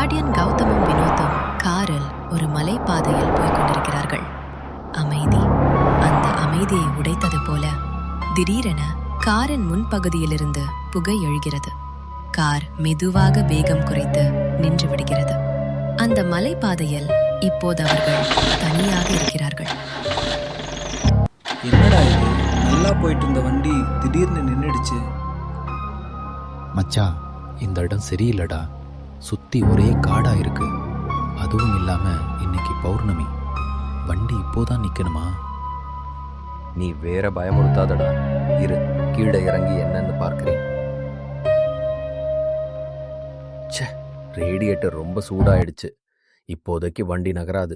Guardian கௌதமும் வினோத்தும் காரில் ஒரு மலைப்பாதையில் போய்க் கொண்டிருக்கிறார்கள் அமைதி. அந்த அமைதியை உடைத்தது போல திடீரென காரின் முன்பகுதியிலிருந்து புகை எழுகிறது. கார் மெதுவாக வேகம் குறைத்து நின்று விடுகிறது. அந்த மலைப்பாதையில் இப்போது அவர்கள் தனியாக இருக்கிறார்கள். என்னடா இது? நல்லா போயிட்டு இருந்த வண்டி திடீர்னு நின்றுடுச்சு மச்சான் இந்த இடம் சரியில்லடா. சுத்தி ஒரே காடா இருக்கு. அதுவும் இல்லாம இன்னைக்கு பௌர்ணமி. வண்டி இப்போதான் நிக்கணுமா? நீ வேற பயமுறுத்தாதடா. இரு கீழே இறங்கி என்னன்னு பார்க்கிறேன். ச்சே ரேடியேட்டர் ரொம்ப சூடாயிடுச்சு. இப்போதைக்கு வண்டி நகராது.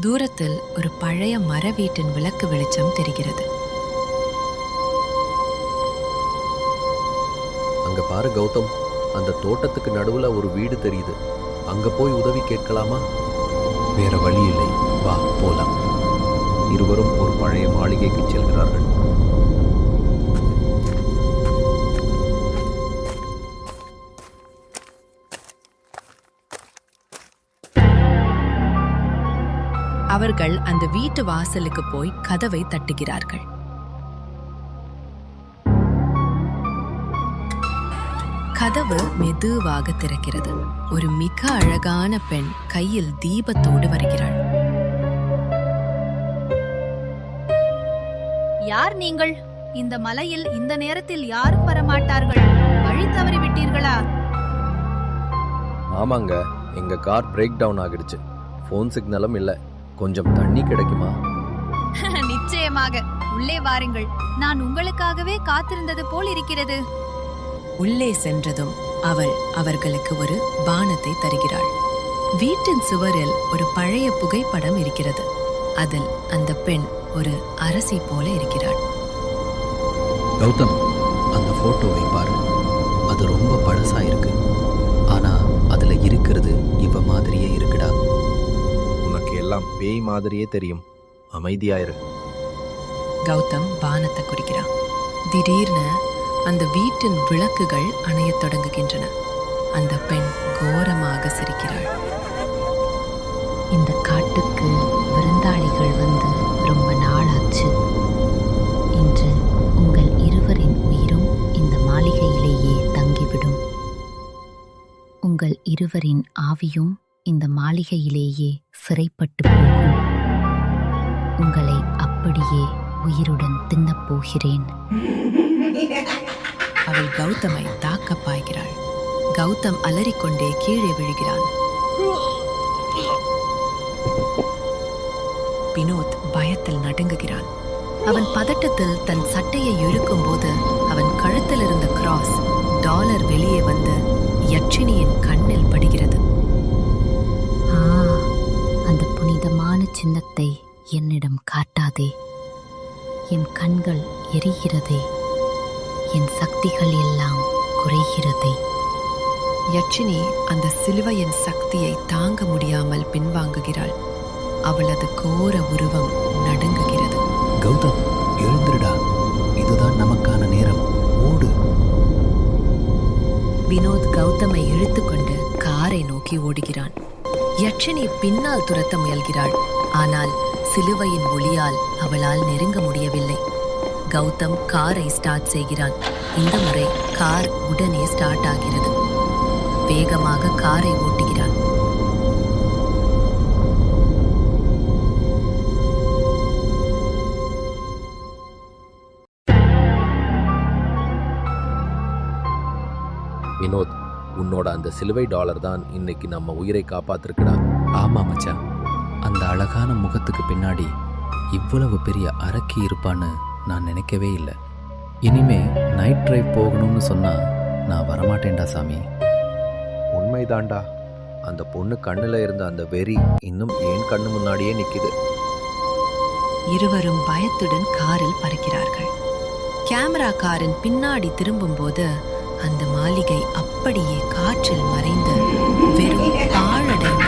தூரத்தில் ஒரு பழைய மர வீட்டின் விளக்கு வெளிச்சம் தெரிகிறது. அங்க பாரு கௌதம். அந்த தோட்டத்துக்கு நடுவுல ஒரு வீடு தெரியுது. அங்க போய் உதவி கேட்கலாமா? வேற வழி இல்லை. வா போலாம். இருவரும் ஒரு பழைய மாளிகைக்கு செல்கிறார்கள். அவர்கள் அந்த வீட்டு வாசலுக்கு போய் கதவை தட்டுகிறார்கள். கதவு மெதுவாக திறக்கிறது. ஒரு மிக அழகான பெண் கையில் தீபத்தோடு வருகிறாள். யார் நீங்கள்? இந்த மலையில் இந்த நேரத்தில் யாரும் வரமாட்டார்கள். வழி தவறி விட்டீர்களா ஆமாங்க எங்க கார் பிரேக் டவுன் ஆகிடுச்சு. ஃபோன் சிக்னலும் இல்ல. கொஞ்சம் தண்ணி கிடைக்குமா? நிச்சயமாக. உள்ளே வாருங்கள். நான் உங்களுக்காகவே காத்திருந்தது போல் இருக்கிறது. உள்ளே சென்றதும் அவள் அவர்களுக்கு ஒரு பானத்தை தருகிறாள். வீட்டின் சுவரில் ஒரு பழைய புகைப்படம் இருக்கிறது. அதில் அந்த பெண் ஒரு அரசி போல இருக்கிறாள். கௌதம் அந்த போட்டோவை பாரு. அது ரொம்ப பழசா இருக்கு. ஆனா அதுல இருக்கிறது இவ மாதிரியே இருக்குடா. உனக்கு எல்லாம் பேய் மாதிரியே தெரியும். அமைதியாயிரு கௌதம் பானத்தை குறிக்கிறான் திடீர்னு அந்த வீட்டின் விளக்குகள் அணையத் தொடங்குகின்றன. அந்த பெண் கோரமாக சிரிக்கிறாள். இந்த காட்டுக்கு விருந்தாளிகள் வந்து ரொம்ப நாளாச்சு. இன்று உங்கள் இருவரின் உயிரும் இந்த மாளிகையிலேயே தங்கிவிடும். உங்கள் இருவரின் ஆவியும் இந்த மாளிகையிலேயே சிறைப்பட்டு போகும். உங்களை அப்படியே உயிருடன் தின்னப் போகிறேன். அவள் கௌதமை தாக்க பாய்கிறாள். கௌதம் அலறிக்கொண்டே கீழே விழுகிறான். வினோத் பயத்தில் நடுங்குகிறான். அவன் பதட்டத்தில் தன் சட்டையை இழுக்கும்போது அவன் கழுத்தில் இருந்த கிராஸ் டாலர் வெளியே வந்து யட்சினியின் கண்ணில் படுகிறது. ஆ அந்த புனிதமான சின்னத்தை என்னிடம் காட்டாதே. என் கண்கள் எரிகிறதே. என் சக்திகள் எல்லாம் குறைகிறதே. யட்சினி அந்த சிலுவையின் சக்தியை தாங்க முடியாமல் பின்வாங்குகிறாள். அவளது கோர உருவம் நடுங்குகிறது. கௌதம் எழுந்துருடா. இதுதான் நமக்கான நேரம். ஓடு. வினோத் கௌதமை இழுத்துக்கொண்டு காரை நோக்கி ஓடுகிறான். யட்சினி பின்னால் துரத்த முயல்கிறாள். ஆனால் சிலுவையின் ஒளியால் அவளால் நெருங்க முடியவில்லை. கௌதம் காரை ஸ்டார்ட் செய்கிறான். இந்த முறை கார் உடனே ஸ்டார்ட் ஆகிறது. வேகமாக காரை ஓட்டுகிறான். வினோத் உன்னோட அந்த சிலுவை டாலர் தான் இன்னைக்கு நம்ம உயிரை காப்பாத்திருக்குடா. ஆமா மச்சான். அந்த அழகான முகத்துக்கு பின்னாடி இவ்வளவு பெரிய அரக்கி இருப்பான்னு நான் நினைக்கவே இல்லை. இனிமே நைட் டிரைவ் போகணும்னு சொன்னா நான் வரமாட்டேன்டா சாமி. உண்மைதான்டா. அந்த பொண்ணு கண்ணுல இருந்த அந்த வெறி இன்னும் ஏன் கண்ணு முன்னாடியே நிக்குது? இருவரும் பயத்துடன் காரில் பறக்கிறார்கள். கேமரா காரின் பின்னாடி திரும்பும்போது அந்த மாளிகை அப்படியே காற்றில் மறைந்து வெறும் பாழடைந்த